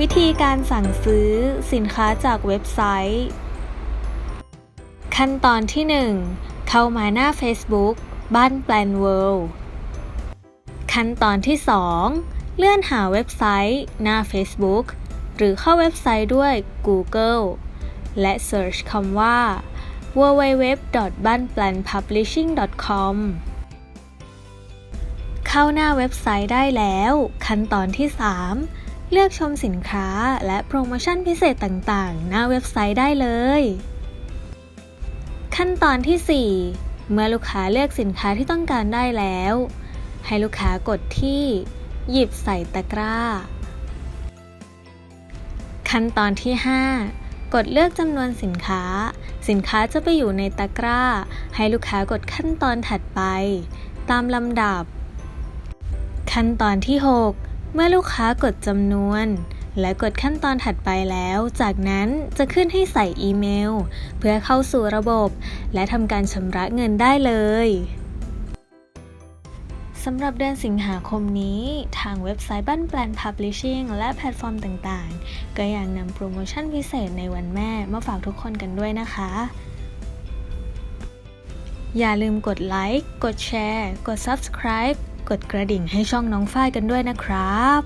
วิธีการสั่งซื้อสินค้าจากเว็บไซต์ ขั้นตอนที่ 1 เข้ามาหน้า Facebook บ้านแปลนเวิลด์ขั้นตอนที่ 2 เลื่อนหาเว็บไซต์หน้า Facebook หรือเข้าเว็บไซต์ด้วย Google และ Search คำว่า www.banplanpublishing.com เข้าหน้าเว็บไซต์ได้แล้ว ขั้นตอนที่ 3 เลือกชมสินค้าและโปรโมชั่นพิเศษต่างๆ หน้าเว็บไซต์ได้เลย ขั้นตอนที่ 4 เมื่อลูกค้าเลือกสินค้าที่ต้องการได้แล้ว ให้ลูกค้ากดที่ หยิบใส่ตะกร้า ขั้นตอนที่ 5 กดเลือกจำนวนสินค้า สินค้าจะไปอยู่ในตะกร้า ให้ลูกค้ากดขั้นตอนถัดไป ตามลำดับ ขั้นตอนที่ 6 เมื่อลูกค้ากดจำนวน และกดขั้นตอนถัดไปแล้ว จากนั้นจะขึ้นให้ใส่อีเมล เพื่อเข้าสู่ระบบ และทำการชำระเงินได้เลยสำหรับเดือนสิงหาคมนี้ ทางเว็บไซต์บ้านแปลน Publishing และแพลตฟอร์มต่างๆ ก็ยังนำโปรโมชั่นพิเศษในวันแม่มาฝากทุกคนกันด้วยนะคะ อย่าลืมกดไลค์ กดแชร์ กด Subscribe กดกระดิ่งให้ช่องน้องฝ้ายกันด้วยนะครับ